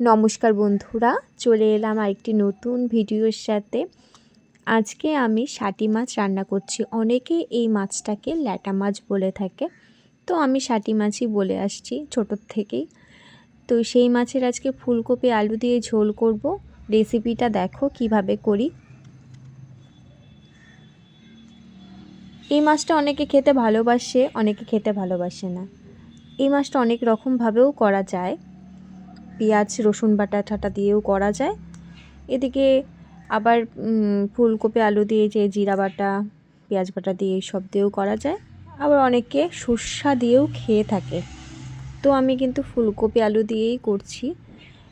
নমস্কার বন্ধুরা, চলে এলাম আরেকটি নতুন ভিডিওর সাথে। আজকে আমি শাটি মাছ রান্না করছি। অনেকে এই মাছটাকে ল্যাটা মাছ বলে থাকে। তো আমি শাটি মাছই বলে আসছি ছোটোর থেকেই। তো সেই মাছের আজকে ফুলকপি, আলু দিয়ে ঝোল করব। রেসিপিটা দেখো কীভাবে করি। এই মাছটা অনেকে খেতে ভালোবাসে, অনেকে খেতে ভালোবাসে না। এই মাছটা অনেক রকমভাবেও করা যায়। পেঁয়াজ, রসুন বাটা ঠাটা দিয়েও করা যায়। এদিকে আবার ফুলকপি, আলু দিয়ে যে জিরা বাটা, পেঁয়াজ বাটা দিয়ে সব দিয়েও করা যায়। আবার অনেকে সর্ষা দিয়েও খেয়ে থাকে। তো আমি কিন্তু ফুলকপি, আলু দিয়েই করছি।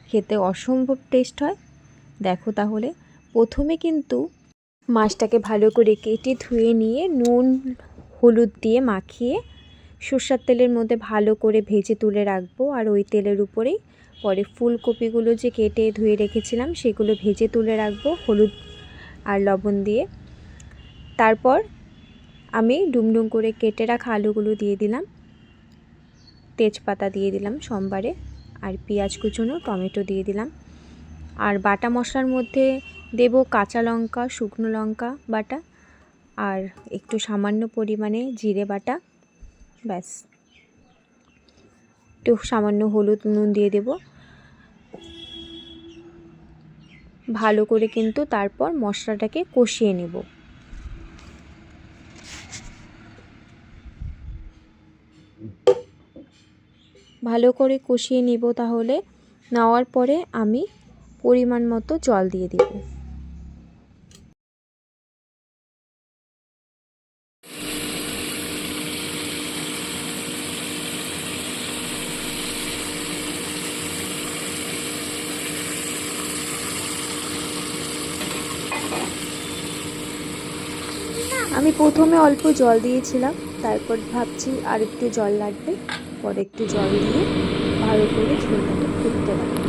খেতে অসম্ভব টেস্ট হয়। দেখো তাহলে। প্রথমে কিন্তু মাছটাকে ভালো করে কেটে ধুয়ে নিয়ে নুন, হলুদ দিয়ে মাখিয়ে সর্ষার তেলের মধ্যে ভালো করে ভেজে তুলে রাখব। আর ওই তেলের উপরেই পরে ফুলকপিগুলো যে কেটে ধুয়ে রেখেছিলাম, সেগুলো ভেজে তুলে রাখব হলুদ আর লবণ দিয়ে। তারপর আমি ডুমডুম করে কেটে রাখা আলুগুলো দিয়ে দিলাম। তেজপাতা দিয়ে দিলাম সোমবারে আর পেঁয়াজ কুচুনো, টমেটো দিয়ে দিলাম। আর বাটা মশলার মধ্যে দেব কাঁচা লঙ্কা, শুকনো লঙ্কা বাটা আর একটু সামান্য পরিমাণে জিরে বাটা, ব্যাস। একটু সামান্য হলুদ নুন দিয়ে দেব। ভালো করে কিন্তু তারপর মশলাটাকে কষিয়ে নেব। ভালো করে কষিয়ে নিব তাহলে। নেওয়ার পরে আমি পরিমাণ মতো জল দিয়ে দেব। আমি প্রথমে অল্প জল দিয়েছিলাম, তারপর ভাবছি আর একটু জল লাগবে, পরে একটু জল দিয়ে ভালো করে ঝোলটাকে ফুটতে রাখব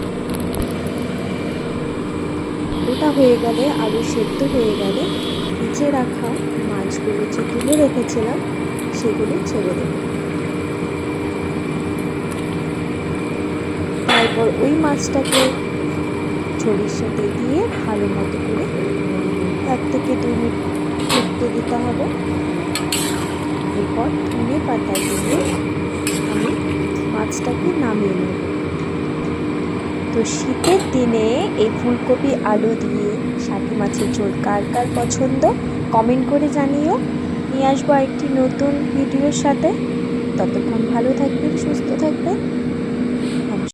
ওটা হয়ে গেলে, আলু সেদ্ধ হয়ে গেলে নিচে রাখা মাছগুলো যে তুলে রেখেছিলাম, সেগুলো ছেড়ে দেব। তারপর ওই মাছটাকে সাথে দিয়ে ভালো মতো করে এক থেকে দু মিনিট ফুটতে দিতে হবে। এরপর ধনে পাতা দিয়ে আমি মাছটাকে নামিয়ে নেব। তো শীতের দিনে এই ফুলকপি, আলু দিয়ে ষাটি মাছের ঝোল কার কার পছন্দ কমেন্ট করে জানিও। নিয়ে আসব একটি নতুন ভিডিওর সাথে। ততক্ষণ ভালো থাকবেন, সুস্থ থাকবেন।